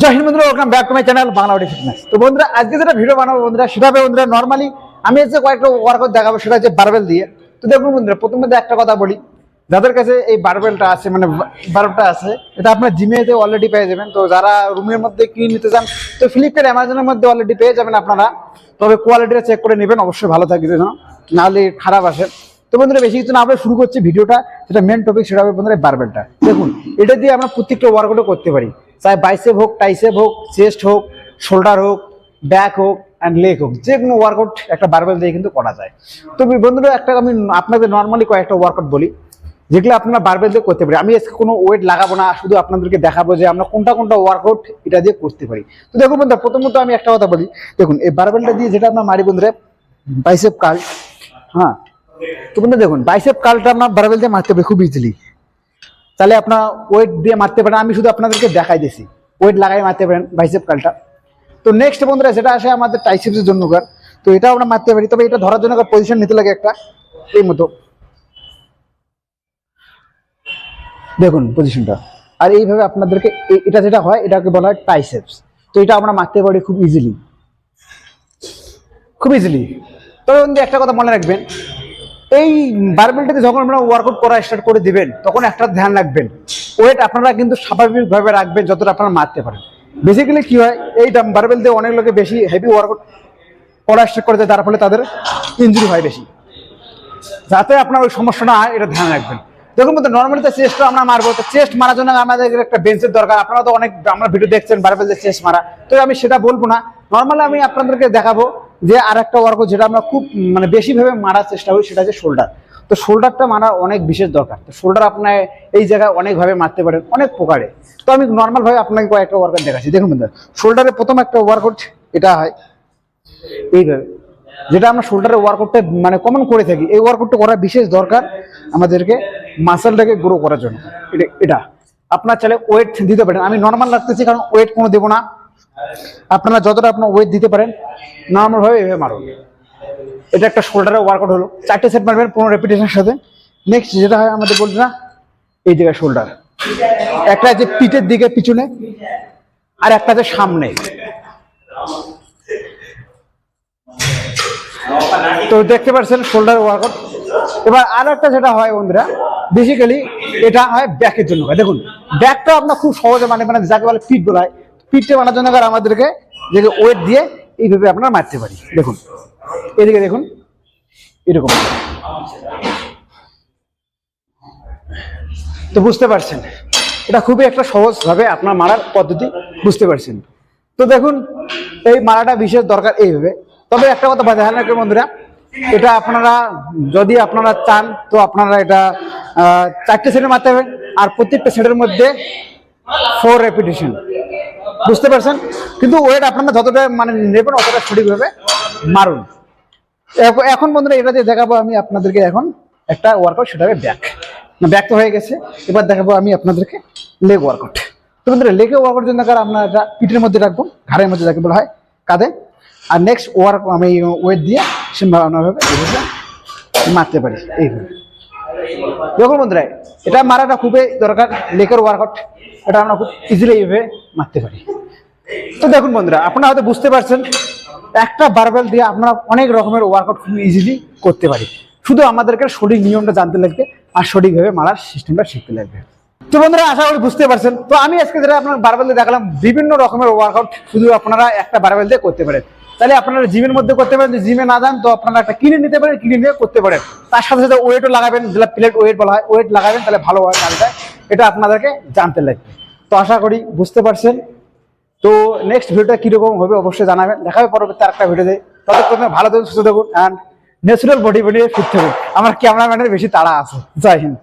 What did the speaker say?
জয় হিন্দ বন্ধুরা welcome back to my channel fitness তো বন্ধুরা, আজকে যেটা ভিডিও বানাবো বন্ধুরা, সেটা বন্ধুরা নর্মালি আমি কয়েকটা ওয়ার্কআউট দেখাবো, সেটা হচ্ছে বারবেল দিয়ে। তো দেখুন বন্ধুরা একটা কথা বলি, যাদের কাছে এই বারবেলটা আছে মানে বারবটা আছে, এটা আপনার জিমেতে অলরেডি পেয়ে যাবেন। তো যারা রুমের মধ্যে কিনে নিতে চান, তো ফ্লিপকার্ট অ্যামাজনের মধ্যে অলরেডি পেয়ে যাবেন আপনারা। তবে কোয়ালিটিটা চেক করে নেবেন, অবশ্যই ভালো থাকবে যেন নাহলে খারাপ আসে। তো বন্ধুরা, বেশি কিছু না, আমরা শুরু করছি ভিডিওটা, যেটা মেন টপিক সেটা হবে বন্ধুরা বারবেলটা দেখুন, এটা দিয়ে আমরা প্রত্যেকটা ওয়ার্কআউটও করতে পারি। চাই বাইসেপ হোক টাইসেপ হোক, চেস্ট হোক, শোল্ডার হোক, ব্যাক হোক অ্যান্ড লেগ হোক যে কোনো ওয়ার্কআউট একটা বারবেল দিয়ে কিন্তু করা যায়। তো বন্ধুরা, একটা আমি আপনাদের নর্মালি কয়েকটা ওয়ার্কআউট বলি, যেগুলো আপনারা বারবেল দিয়ে করতে পারি আমি আজকে কোনো ওয়েট লাগাবো না, শুধু আপনাদেরকে দেখাবো যে আমরা কোনটা কোনটা ওয়ার্কআউট এটা দিয়ে করতে পারি। তো দেখুন বন্ধুরা, প্রথমত আমি একটা কথা বলি, দেখুন, এই বারবেলটা দিয়ে যেটা আমরা মারি বন্ধুরা বাইসেপ কাল হ্যাঁ? তো বন্ধু দেখুন বাইসেপ কালটা আপনার বারবেল দিয়ে মারতে পারি খুব ইজিলি তাহলে আপনার ওয়েট দিয়ে মারতে পারেন। আমি শুধু আপনাদেরকে দেখাই দিছি। ওয়েট লাগাই মারতে পারেন বাইসেপ কালটা তো নেক্সট বন্ধুরা, যেটা আসে আমাদের টাইসেপসের জন্য কার তো এটাও আমরা মারতে পারি। তবে এটা ধরার জন্য পজিশন নিতে লাগে একটা। এই মতো। দেখুন পজিশনটা আর এইভাবে আপনাদেরকে এটা যেটা হয়, এটাকে বলা হয় টাইসেপস তো এটা আমরা মারতে পারি খুব ইজিলি খুব ইজিলি তবে বন্ধু, একটা কথা মনে রাখবেন। এই বারবেলটাতে যখন আপনারা ওয়ার্কআউট করা স্টার্ট করে দিবেন, তখন একটা ধ্যান রাখবেন। ওয়েট আপনারা কিন্তু স্বাভাবিকভাবে রাখবেন যতটা আপনারা মারতে পারেন। বেসিক্যালি কি হয়, এই বারবেল দিয়ে অনেক লোকে বেশি হেভি ওয়ার্কআউট করা স্টার্ট করে দেয় তার ফলে তাদের ইঞ্জুরি হয় বেশি। যাতে আপনার ওই সমস্যা না হয়, এটা ধ্যান রাখবেন। দেখুন বলতে নর্মালি তো চেস্টটা আমরা মারবো, তো চেস্ট মারার জন্য আমাদের একটা বেঞ্চের দরকার। আপনারা তো অনেক, আমরা ভিডিও দেখছেন বারবেল দিয়ে চেস্ট মারা। তো আমি সেটা বলব না। নর্মালি আমি আপনাদেরকে দেখাবো যে আর একটা ওয়ার্কআউট যেটা আমরা খুব মানে বেশিভাবে মারার চেষ্টা করি, সেটা হচ্ছে শোল্ডার তো শোল্ডারটা মারা অনেক বিশেষ দরকার। তো শোল্ডার আপনার এই জায়গায় অনেকভাবে মারতে পারেন অনেক প্রকারে তো আমি নর্মালভাবে আপনাকে কয়েকটা ওয়ার্কআউট দেখাচ্ছি। দেখুন বন্ধুরা শোল্ডারের প্রথম একটা ওয়ার্কআউট এটা হয় এইভাবে। যেটা আমরা শোল্ডারের ওয়ার্কআউটটা মানে কমন করে থাকি। এই ওয়ার্কআউটটা করা বিশেষ দরকার আমাদেরকে মাসেলটাকে গ্রো করার জন্য। এটা আপনার চাইলে ওয়েট দিতে পারেন। আমি নর্মাল রাখতেছি, কারণ ওয়েট কোনো দেবো না। আপনারা যতটা আপনার ওয়েট দিতে পারেন নর্মালভাবে এভাবে মারুন। এটা একটা শোল্ডারের ওয়ার্কআউট হলো। চারটে সেট মারবেন পনেরো রেপিটেশনের সাথে। নেক্সট যেটা হয়, আমাদের বলছে না, এই জায়গায় শোল্ডার একটা আছে পিঠের দিকে পিছনে, আর একটা আছে সামনে। তো দেখতে পাচ্ছেন শোল্ডার ওয়ার্কআউট এবার আর একটা যেটা হয় বন্ধুরা বেসিক্যালি এটা হয় ব্যাকের জন্য। দেখুন ব্যাকটা আপনার খুব সহজে মানে মানে যাকে বলে ফিট বলা হয় পিঠটা বানার জন্য আমাদেরকে যে ওয়েট দিয়ে এইভাবে আপনারা মারতে পারি। দেখুন, এদিকে দেখুন, এরকম। তো বুঝতে পারছেন, এটা খুবই একটা সহজ ভাবে আপনার মারার পদ্ধতি বুঝতে পারছেন। তো দেখুন, এই মারাটা বিশেষ দরকার এইভাবে। তবে একটা কথা ধ্যান রাখবেন বন্ধুরা, এটা আপনারা যদি আপনারা চান, তো আপনারা এটা চারটে সেটে মারতে হবে আর প্রত্যেকটা সেটের মধ্যে ফোর রেপিটেশন বুঝতে পারছেন? কিন্তু ওয়েট আপনারা যতটা মানে নেবেন অতটা সঠিকভাবে মারুন। এখন- বন্ধুরা এটা দিয়ে দেখাবো আমি আপনাদেরকে এখন একটা ওয়ার্কআউট সেটা হবে ব্যাক ব্যাক তো হয়ে গেছে। এবার দেখাবো আমি আপনাদেরকে লেগ ওয়ার্কআউট তো বন্ধুরা লেগে ওয়ার্কআউট জন্য কারণ এটা পিঠের মধ্যে রাখব, ঘাড়ের মধ্যে রাখব বলা হয়, কাঁধে। আর নেক্সট ওয়ার্ক আমি ওয়েট দিয়ে সেভাবে মারতে পারি, এইভাবে। দেখুন বন্ধুরা এটা মারাটা খুবই দরকার, লেকের ওয়ার্কআউট এটা আমরা খুব ইজিলি এইভাবে মারতে পারি। তো দেখুন বন্ধুরা, আপনারা হয়তো বুঝতে পারছেন, একটা বারবেল দিয়ে আপনারা অনেক রকমের ওয়ার্কআউট খুব ইজিলি করতে পারি। শুধু আমাদেরকে সঠিক নিয়মটা জানতে লাগবে আর সঠিকভাবে মারার সিস্টেমটা শিখতে লাগবে। তো বন্ধুরা, আশা করি বুঝতে পারছেন। তো আমি আজকে যেটা আপনার বারবেল দিয়ে দেখালাম, বিভিন্ন রকমের ওয়ার্কআউট শুধু আপনারা একটা বারবেল দিয়ে করতে পারেন। তাহলে আপনারা জিমের মধ্যে করতে পারেন জিমে না যান তো আপনারা একটা কিনে নিতে পারেন, কিনে নিয়ে করতে পারেন। তার সাথে সাথে ওয়েটও লাগাবেন, যেটা প্লেট ওয়েট বলা হয়, ওয়েট লাগাবেন, তাহলে ভালো হয় কাজটা এটা আপনাদেরকে জানতে লাগবে। তো আশা করি বুঝতে পারছেন। তো নেক্সট ভিডিওটা কীরকম হবে অবশ্যই জানাবেন। দেখা হবে পরবর্তী আরেকটা ভিডিওতে ততক্ষণ ভালো থাকুন, সুস্থ থাকুন অ্যান্ড ন্যাচুরাল বডি বানিয়ে ফিট থাকুন আমার ক্যামেরাম্যানের বেশি তাড়া আছে। জয় হিন্দ।